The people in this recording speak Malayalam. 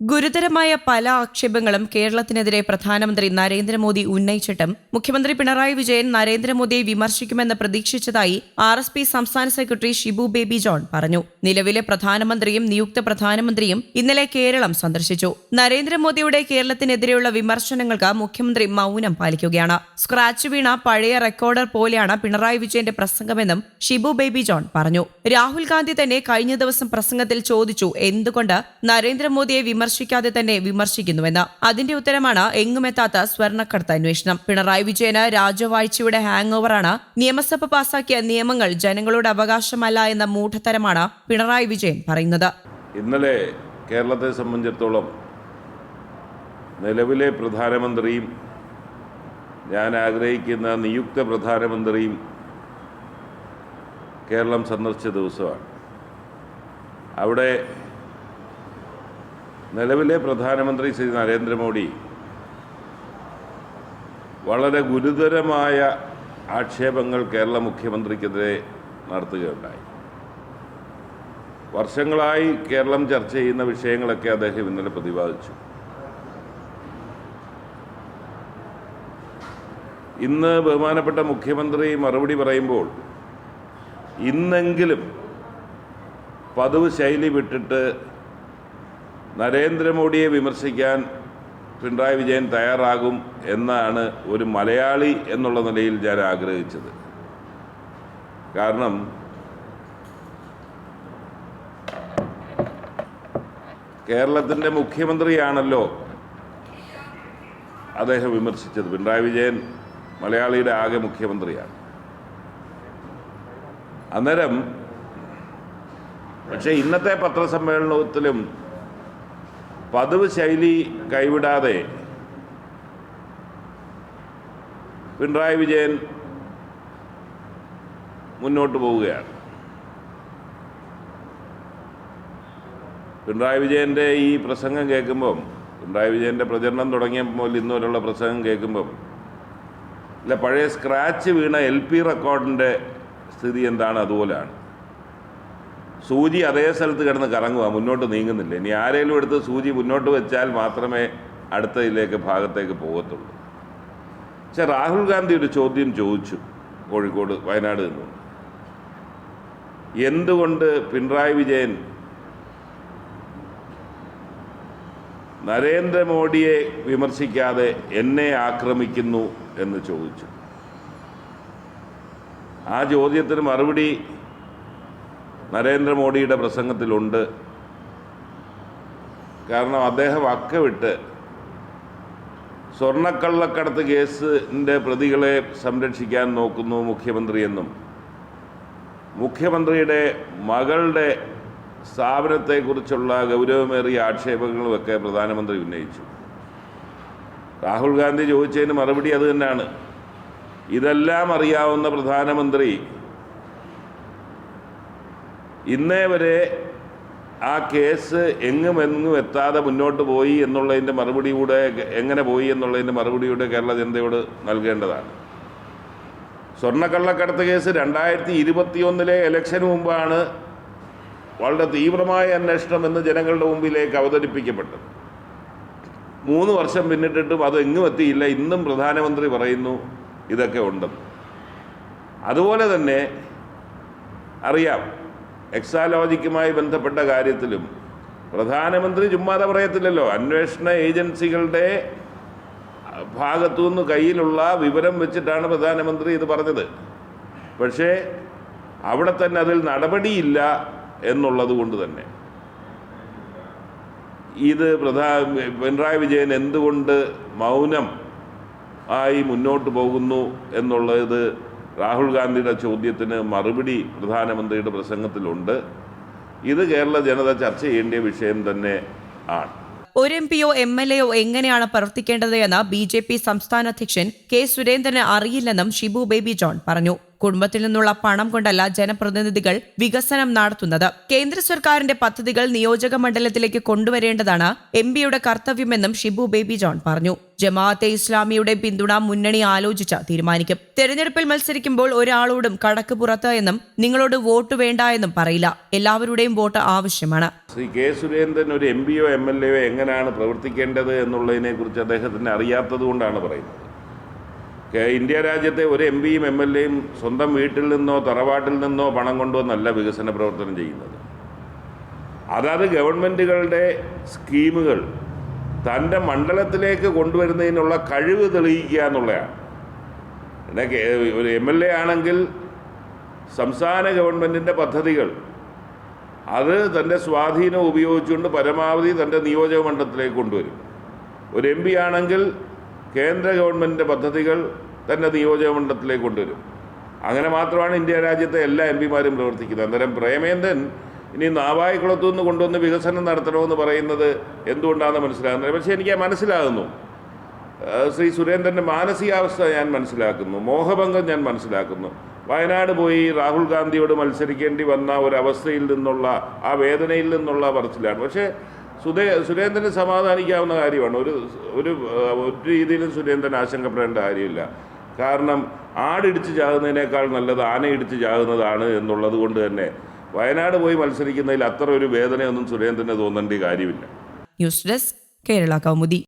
ഗുരുതരമായ പല ആക്ഷേപങ്ങളും കേരളത്തിനെതിരെ പ്രധാനമന്ത്രി നരേന്ദ്രമോദി ഉന്നയിച്ചിട്ടും മുഖ്യമന്ത്രി പിണറായി വിജയൻ നരേന്ദ്രമോദിയെ വിമർശിക്കുമെന്ന് പ്രതീക്ഷിച്ചതായി ആർ എസ് പി സംസ്ഥാന സെക്രട്ടറി ഷിബു ബേബി ജോൺ പറഞ്ഞു. നിലവിലെ പ്രധാനമന്ത്രിയും നിയുക്ത പ്രധാനമന്ത്രിയും ഇന്നലെ കേരളം സന്ദർശിച്ചു. നരേന്ദ്രമോദിയുടെ കേരളത്തിനെതിരെയുള്ള വിമർശനങ്ങൾക്ക് മുഖ്യമന്ത്രി മൌനം പാലിക്കുകയാണ്. സ്ക്രാച്ച് വീണ പഴയ റെക്കോർഡർ പോലെയാണ് പിണറായി വിജയന്റെ പ്രസംഗമെന്നും ഷിബു ബേബി ജോൺ പറഞ്ഞു. രാഹുൽ ഗാന്ധി തന്നെ കഴിഞ്ഞ ദിവസം പ്രസംഗത്തിൽ ചോദിച്ചു എന്തുകൊണ്ട് നരേന്ദ്രമോദിയെ വിമർശിക്കാതെ തന്നെ വിമർശിക്കുന്നുവെന്ന്. അതിന്റെ ഉത്തരമാണ് എങ്ങുമെത്താത്ത സ്വർണക്കടത്ത് അന്വേഷണം. പിണറായി വിജയന് രാജവാഴ്ചയുടെ ഹാങ് ഓവറാണ് നിയമസഭ പാസാക്കിയ നിയമങ്ങൾ ജനങ്ങളുടെ അവകാശമല്ല എന്ന മൂഢത്തരമാണ് പിണറായി വിജയൻ പറയുന്നത്. ഇന്നലെ കേരളത്തെ സംബന്ധിച്ചിടത്തോളം നിലവിലെ പ്രധാനമന്ത്രിയും ഞാൻ ആഗ്രഹിക്കുന്ന നിയുക്ത പ്രധാനമന്ത്രിയും കേരളം സന്ദർശിച്ച ദിവസമാണ്. അവിടെ നിലവിലെ പ്രധാനമന്ത്രി ശ്രീ നരേന്ദ്രമോദി വളരെ ഗുരുതരമായ ആക്ഷേപങ്ങൾ കേരള മുഖ്യമന്ത്രിക്കെതിരെ നടത്തുകയുണ്ടായി. വർഷങ്ങളായി കേരളം ചർച്ച ചെയ്യുന്ന വിഷയങ്ങളൊക്കെ അദ്ദേഹം ഇന്നലെ പ്രതിപാദിച്ചു. ഇന്ന് ബഹുമാനപ്പെട്ട മുഖ്യമന്ത്രി മറുപടി പറയുമ്പോൾ ഇന്നെങ്കിലും പതിവ് ശൈലി വിട്ടിട്ട് നരേന്ദ്രമോദിയെ വിമർശിക്കാൻ പിണറായി വിജയൻ തയ്യാറാകും എന്നാണ് ഒരു മലയാളി എന്നുള്ള നിലയിൽ ഞാൻ ആഗ്രഹിച്ചത്. കാരണം കേരളത്തിന്റെ മുഖ്യമന്ത്രിയാണല്ലോ അദ്ദേഹം വിമർശിച്ചത്. പിണറായി വിജയൻ മലയാളിയുടെ ആകെ മുഖ്യമന്ത്രിയാണ്. അന്നേരം പക്ഷേ ഇന്നത്തെ പത്രസമ്മേളനത്തിലും പതിവ് ശൈലി കൈവിടാതെ പിണറായി വിജയൻ മുന്നോട്ട് പോവുകയാണ്. പിണറായി വിജയന്റെ ഈ പ്രസംഗം കേൾക്കുമ്പം പിണറായി വിജയന്റെ പ്രചരണം തുടങ്ങിയപ്പോൾ ഇന്ന് വരെയുള്ള പ്രസംഗം കേൾക്കുമ്പം അല്ല പഴയ സ്ക്രാച്ച് വീണ എൽ പി റെക്കോർഡിന്റെ സ്ഥിതി എന്താണ് അതുപോലെയാണ്. സൂചി അതേ സ്ഥലത്ത് കിടന്ന് കറങ്ങുക മുന്നോട്ട് നീങ്ങുന്നില്ല. ഇനി ആരെങ്കിലും എടുത്ത് സൂചി മുന്നോട്ട് വെച്ചാൽ മാത്രമേ അടുത്തതിലേക്ക് ഭാഗത്തേക്ക് പോകത്തുള്ളൂ. പക്ഷെ രാഹുൽ ഗാന്ധി ഒരു ചോദ്യം ചോദിച്ചു കോഴിക്കോട് വയനാട് നിന്നുകൊണ്ട് എന്തുകൊണ്ട് പിണറായി വിജയൻ നരേന്ദ്രമോദിയെ വിമർശിക്കാതെ എന്നെ ആക്രമിക്കുന്നു എന്ന് ചോദിച്ചു? ആ ചോദ്യത്തിന് മറുപടി നരേന്ദ്രമോദിയുടെ പ്രസംഗത്തിലുണ്ട്. കാരണം അദ്ദേഹം അക്കവിട്ട് സ്വർണക്കള്ളക്കടത്ത് കേസിന്റെ പ്രതികളെ സംരക്ഷിക്കാൻ നോക്കുന്നു മുഖ്യമന്ത്രിയെന്നും മുഖ്യമന്ത്രിയുടെ മകളുടെ സ്ഥാപനത്തെക്കുറിച്ചുള്ള ഗൗരവമേറിയ ആക്ഷേപങ്ങളുമൊക്കെ പ്രധാനമന്ത്രി ഉന്നയിച്ചു. രാഹുൽ ഗാന്ധി ചോദിച്ചതിന് മറുപടി അത് തന്നെയാണ്. ഇതെല്ലാം അറിയാവുന്ന പ്രധാനമന്ത്രി ഇന്നേ വരെ ആ കേസ് എങ്ങും എങ്ങും എത്താതെ മുന്നോട്ട് പോയി എന്നുള്ളതിന്റെ മറുപടി കൂടെ എങ്ങനെ പോയി എന്നുള്ളതിന്റെ മറുപടി കൂടെ കേരള ജനതയോട് നൽകേണ്ടതാണ്. സ്വർണക്കള്ളക്കടത്ത് കേസ് രണ്ടായിരത്തി ഇരുപത്തിയൊന്നിലെ ഇലക്ഷന് മുമ്പാണ് വളരെ തീവ്രമായ അന്വേഷണം എന്ന് ജനങ്ങളുടെ മുമ്പിലേക്ക് അവതരിപ്പിക്കപ്പെട്ടത്. മൂന്ന് വർഷം പിന്നിട്ടിട്ടും അത് എങ്ങും എത്തിയില്ല. ഇന്നും പ്രധാനമന്ത്രി പറയുന്നു ഇതൊക്കെ ഉണ്ടെന്ന്. അതുപോലെ തന്നെ അറിയാം എക്സാലോജിക്കുമായി ബന്ധപ്പെട്ട കാര്യത്തിലും പ്രധാനമന്ത്രി ചുമ്മാതെ പറയത്തില്ലല്ലോ. അന്വേഷണ ഏജൻസികളുടെ ഭാഗത്തു നിന്ന് കയ്യിലുള്ള വിവരം വെച്ചിട്ടാണ് പ്രധാനമന്ത്രി ഇത് പറഞ്ഞത്. പക്ഷേ അവിടെ തന്നെ അതിൽ നടപടിയില്ല എന്നുള്ളത് കൊണ്ട് തന്നെ. ഇത് പ്രധാ പിണറായി വിജയൻ എന്തുകൊണ്ട് മൗനം ആയി മുന്നോട്ട് പോകുന്നു എന്നുള്ളത് രാഹുൽ ഗാന്ധിയുടെ ചോദ്യത്തിന് മറുപടി പ്രധാനമന്ത്രിയുടെ പ്രസംഗത്തിലുണ്ട്. ഇത് കേരള ജനത ചർച്ച ചെയ്യേണ്ട വിഷയം തന്നെ ആണ്. ഒരു എം പിയോ എം എൽ എയോ എങ്ങനെയാണ് പ്രവർത്തിക്കേണ്ടത് എന്ന് ബി ജെ പി സംസ്ഥാന അധ്യക്ഷൻ കെ സുരേന്ദ്രന് അറിയില്ലെന്നും ഷിബു ബേബി ജോൺ പറഞ്ഞു. കുടുംബത്തിൽ നിന്നുള്ള പണം കൊണ്ടല്ല ജനപ്രതിനിധികൾ വികസനം നടത്തുന്നത്. കേന്ദ്ര സർക്കാരിന്റെ പദ്ധതികൾ നിയോജക മണ്ഡലത്തിലേക്ക് കൊണ്ടുവരേണ്ടതാണ് എം പിയുടെ കർത്തവ്യമെന്നും ഷിബു ബേബി ജോൺ പറഞ്ഞു. ജമാഅത്തെ ഇസ്ലാമിയുടെ പിന്തുണ മുന്നണി ആലോചിച്ച് തീരുമാനിക്കും. തെരഞ്ഞെടുപ്പിൽ മത്സരിക്കുമ്പോൾ ഒരാളോടും കടക്ക് പുറത്ത് എന്നും നിങ്ങളോട് വോട്ട് വേണ്ട എന്നും പറയില്ല. എല്ലാവരുടെയും വോട്ട് ആവശ്യമാണ്. ശ്രീ കെ സുരേന്ദ്രൻ ഒരു എം പിയോ എം എൽ എങ്ങനെയാണ് പ്രവർത്തിക്കേണ്ടത് എന്നുള്ളതിനെ കുറിച്ച് അദ്ദേഹത്തിന് അറിയാത്തത് കൊണ്ടാണ് പറയുന്നത്. ഇന്ത്യ രാജ്യത്തെ ഒരു എം പിയും എം എൽ എയും സ്വന്തം വീട്ടിൽ നിന്നോ തറവാട്ടിൽ നിന്നോ പണം കൊണ്ടുവന്നല്ല വികസന പ്രവർത്തനം ചെയ്യുന്നത്. അതാത് ഗവൺമെന്റുകളുടെ സ്കീമുകൾ തന്റെ മണ്ഡലത്തിലേക്ക് കൊണ്ടുവരുന്നതിനുള്ള കഴിവ് തെളിയിക്കുക എന്നുള്ളതാണ്. പിന്നെ ഒരു എം എൽ എ ആണെങ്കിൽ സംസ്ഥാന ഗവൺമെന്റിന്റെ പദ്ധതികൾ അത് തന്റെ സ്വാധീനം ഉപയോഗിച്ചുകൊണ്ട് പരമാവധി തന്റെ നിയോജക മണ്ഡലത്തിലേക്ക് കൊണ്ടുവരും. ഒരു എം പി ആണെങ്കിൽ കേന്ദ്ര ഗവൺമെന്റിന്റെ പദ്ധതികൾ തന്നെ നിയോജക മണ്ഡലത്തിലേക്ക് കൊണ്ടുവരും. അങ്ങനെ മാത്രമാണ് ഇന്ത്യ രാജ്യത്തെ എല്ലാ എം പിമാരും പ്രവർത്തിക്കുന്നത്. അന്നേരം പ്രേമേന്ദ്രൻ ഇനി നാവായിക്കുളത്തു നിന്ന് കൊണ്ടുവന്ന് വികസനം നടത്തണമെന്ന് പറയുന്നത് എന്തുകൊണ്ടാണെന്ന് മനസ്സിലാകുന്നത് പക്ഷേ എനിക്ക് മനസ്സിലാകുന്നു. ശ്രീ സുരേന്ദ്രന്റെ മാനസികാവസ്ഥ ഞാൻ മനസ്സിലാക്കുന്നു. മോഹഭംഗം ഞാൻ മനസ്സിലാക്കുന്നു. വയനാട് പോയി രാഹുൽ ഗാന്ധിയോട് മത്സരിക്കേണ്ടി വന്ന ഒരവസ്ഥയിൽ നിന്നുള്ള ആ വേദനയിൽ നിന്നുള്ള പറച്ചിലാണ്. പക്ഷേ സുരേ സുരേന്ദ്രന് സമാധാനിക്കാവുന്ന കാര്യമാണ്. ഒരു ഒരു ഒരു രീതിയിലും സുരേന്ദ്രൻ ആശങ്കപ്പെടേണ്ട കാര്യമില്ല. കാരണം ആടിടിച്ച് ചാകുന്നതിനേക്കാൾ നല്ലത് ആനയിടിച്ച് ചാകുന്നതാണ് എന്നുള്ളത് കൊണ്ട് തന്നെ വയനാട് പോയി മത്സരിക്കുന്നതിൽ അത്ര ഒരു വേദനയൊന്നും സുരേന്ദ്രന് തോന്നേണ്ട കാര്യമില്ല. News desk Kerala Kaumudi.